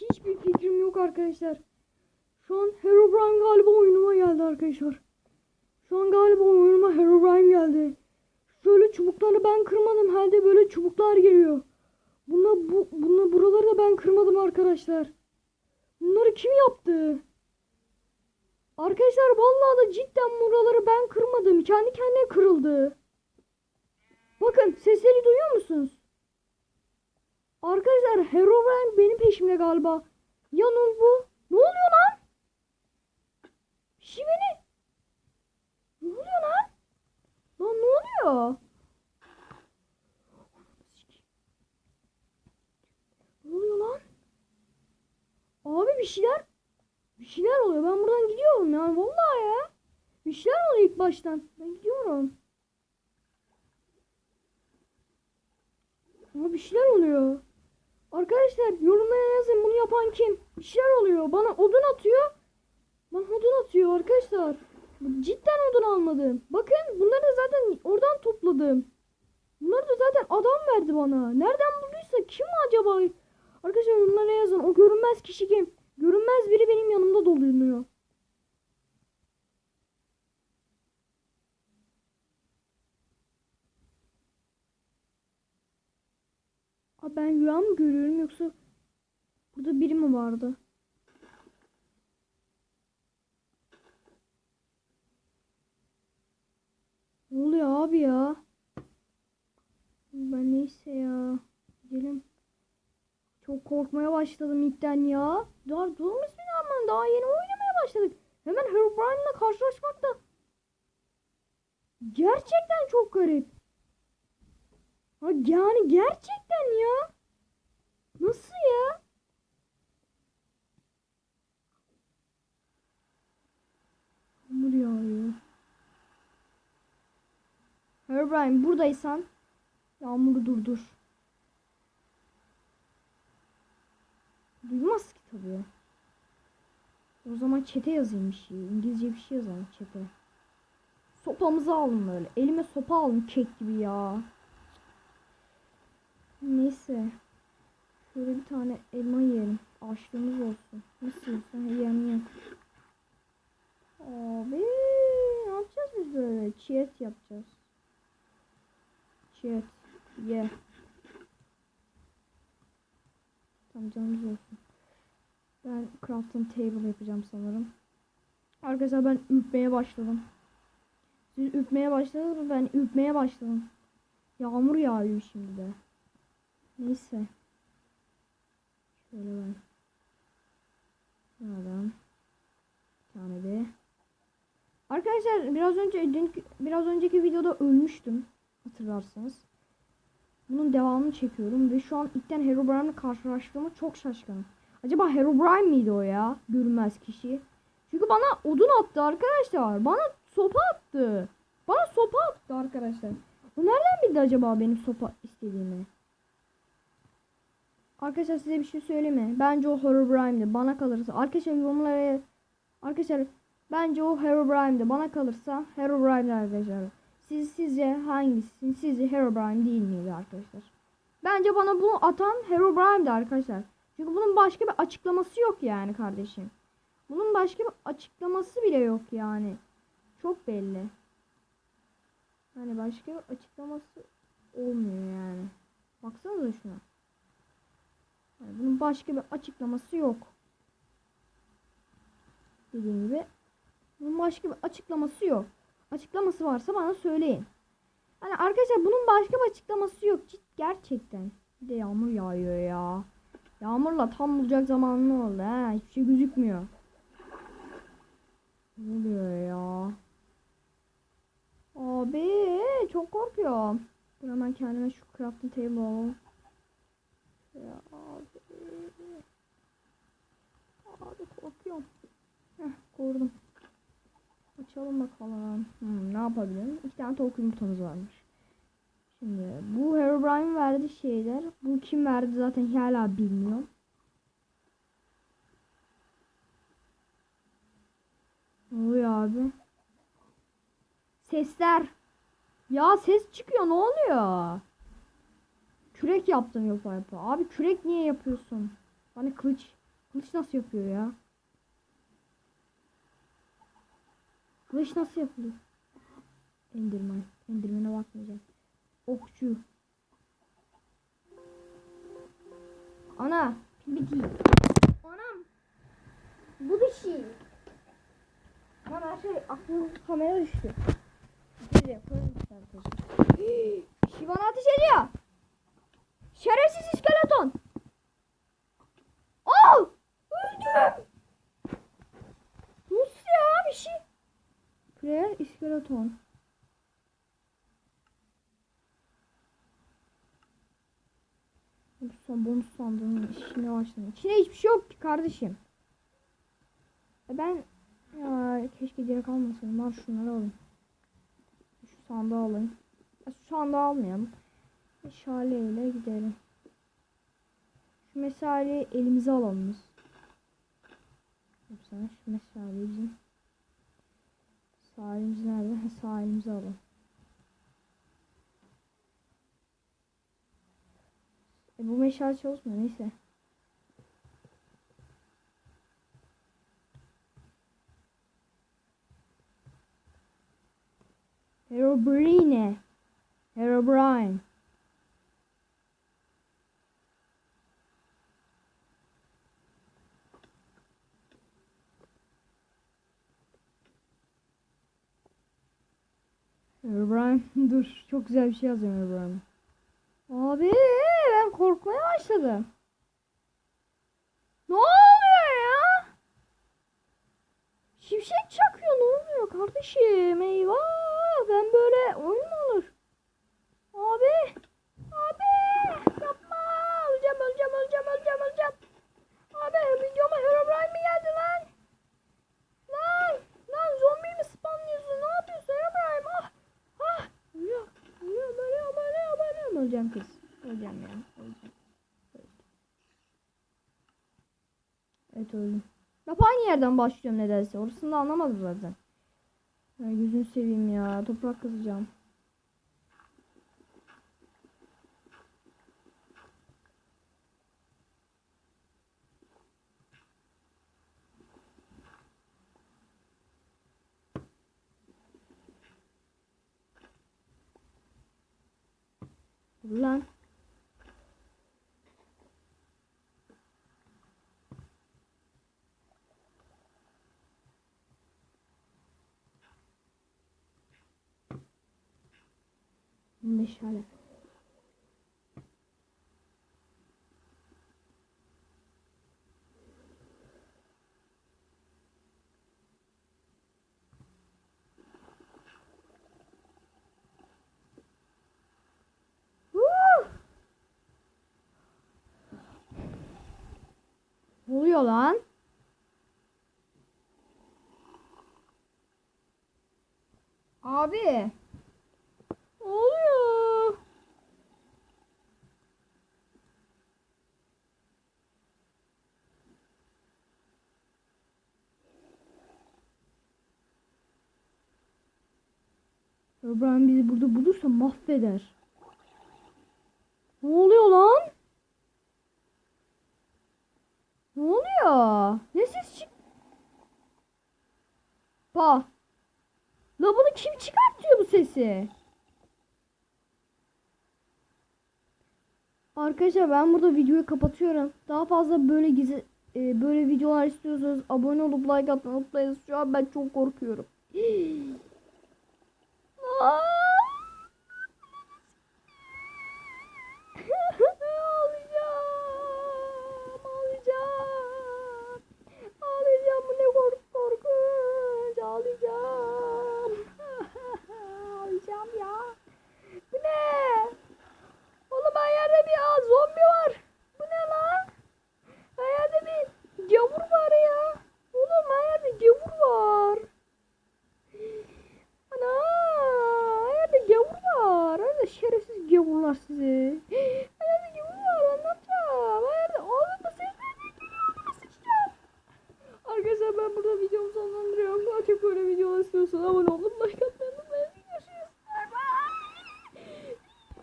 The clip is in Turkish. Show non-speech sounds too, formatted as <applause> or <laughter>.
hiçbir fikrim yok arkadaşlar. Şu an Herobrine galiba oyunuma geldi arkadaşlar. Şu an galiba oyunuma Herobrine geldi. Şöyle çubukları ben kırmadım. Halde böyle çubuklar geliyor. Buna bu bunu buraları da ben kırmadım arkadaşlar. Bunları kim yaptı? Arkadaşlar vallahi da cidden buraları ben kırmadım. Kendi kendine kırıldı. Bakın sesleri duyuyor musunuz? Arkadaşlar Herobrine benim peşimde galiba. Yanul bu. Ne oluyor lan? Beni. Ne oluyor lan? Lan ne oluyor? Ne oluyor lan? Abi bir şeyler bir şeyler oluyor. Ben buradan gidiyorum yani vallahi ya. Bir şeyler oluyor ilk baştan. Ben gidiyorum. Ama bir şeyler oluyor. Arkadaşlar yorumlara yazın bunu yapan kim? Bir şeyler oluyor. Bana odun atıyor. Bana odun atıyor arkadaşlar. Cidden odun almadım. Bakın bunları da zaten oradan topladım. Bunları da zaten adam verdi bana. Nereden bulduysa kim acaba? Arkadaşlar yorumlara yazın. O görünmez kişi kim? Görünmez biri benim yanımda dolanıyor. Ben rüya mı görüyorum yoksa burada biri mi vardı? Ne oluyor abi ya? Ben neyse ya. Gidelim. Çok korkmaya başladım ilkten ya. Daha durmuş bir daha yeni oynamaya başladık. Hemen Herobrine'la karşılaşmak da gerçekten çok garip. Yani gerçekten ya. Nasıl ya? Yağmur yağıyor. Herobrine buradaysan yağmuru durdur. Duymaz ki tabii. O zaman çete yazayım bir şey. İngilizce bir şey yazalım çete. Sopamızı alın böyle. Elime sopa alın kek gibi ya. Neyse. Şöyle bir tane elma yiyelim. Açlığımız olsun. Nasıl olsun? Yiyemiyorum. Abi ne yapacağız biz böyle? Çiğet yapacağız. Çiğet. Ye. Tamam canımız olsun. Ben crafting table yapacağım sanırım. Arkadaşlar ben üpmeye başladım. Siz üpmeye başladınız mı? Ben üpmeye başladım. Yağmur yağıyor şimdi de. Neyse. Şöyle ben. Şuradan. Bir tane de. Arkadaşlar biraz önce dünkü, biraz önceki videoda ölmüştüm. Hatırlarsanız. Bunun devamını çekiyorum ve şu an ilkten Herobrine'le karşılaştığıma çok şaşkınım. Acaba Herobrine miydi o ya? Görünmez kişi. Çünkü bana odun attı arkadaşlar. Bana sopa attı. Bana sopa attı arkadaşlar. O nereden bildi acaba benim sopa istediğimi? Arkadaşlar size bir şey söyleyeyim mi? Bence o Herobrine'di. Bana kalırsa. Arkadaşlar yorumlara Arkadaşlar bence o Herobrine'di. Bana kalırsa Herobrine arkadaşlar. Siz sizce hangisi? Sizce Herobrine değil miydi arkadaşlar? Bence bana bunu atan Herobrine'di arkadaşlar. Çünkü bunun başka bir açıklaması yok yani kardeşim. Bunun başka bir açıklaması bile yok yani. Çok belli. Hani başka bir açıklaması olmuyor yani. Baksanıza şuna. Yani bunun başka bir açıklaması yok. Dediğim gibi. Bunun başka bir açıklaması yok. Açıklaması varsa bana söyleyin. Hani arkadaşlar bunun başka bir açıklaması yok. Cid gerçekten. Bir de yağmur yağıyor ya. Yağmurla tam bulacak zamanlı oldu ha. Hiçbir şey gözükmüyor. Ne oluyor ya? Abi çok korkuyorum. Dur hemen kendime şu crafting table alalım. Ya abi. Abi korkuyorum. Heh korudum. Açalım bakalım. Hmm, ne yapabilirim? İki tane tavuk yumurtamız varmış. Şimdi bu Herobrine verdi şeyler. Bu kim verdi zaten hala bilmiyorum. Ne oluyor abi? Sesler. Ya ses çıkıyor ne oluyor? Kürek yaptım yapa yapa. Abi kürek niye yapıyorsun? Bana kılıç. Kılıç nasıl yapıyor ya? Kılıç nasıl yapılıyor? Enderman. Enderman'e bakmayacağım. Okçu. Ana. Pibiki. Anam. Bu bir şey. Lan her şey aklım kamera düştü. Yapıyorum işte arkadaşlar. Bana ateş ediyor. Şerefsiz iskeleton. Oh! Nasıl ya bir şey? Player iskeleton. Son bonus sandığının işine başladım. İçine hiçbir şey yok ki kardeşim. E ben ya keşke direkt almasaydım. Ben şunları alayım. Şu sandığı alayım. Ya şu sandığı almayalım. Şale ile gidelim. Şu mesaleyi elimize alalım. Şu mesaleyi bizim sağ elimiz nerede? Ha, sağ elimize alalım. E, bu meşale çalışmıyor neyse. Herobrine. Herobrine. Herobrine <laughs> dur çok güzel bir şey yazıyorum Herobrine. Abi ben korkmaya başladım. Ne oluyor ya? Şimşek çakıyor ne oluyor kardeşim? Eyvah ben böyle oyun mu olur? Abi abi yapma öleceğim öleceğim öleceğim öleceğim öleceğim. Abi videoma Herobrine mi geldi lan? Lan lan zombi mi spamlıyorsun? Ne yapıyorsun Herobrine? Ah ah ölüyorum ölüyorum ölüyorum ölüyorum ölüyorum öleceğim kız. Öleceğim ya öleceğim. Evet öldüm. Hep aynı yerden başlıyorum nedense. Orasını da anlamadım zaten. Ya gözünü seveyim ya. Toprak kazacağım. Lan. Meşale. Woo! Ne oluyor lan? Abi. Ne oluyor? Abraham bizi burada bulursa mahveder. Ne oluyor lan? Ne oluyor? Ne ses çık? Ba. La bunu kim sesi? Arkadaşlar ben burada videoyu kapatıyorum. Daha fazla böyle gizli e, böyle videolar istiyorsanız abone olup like atmayı unutmayın. Şu an ben çok korkuyorum. <gasps>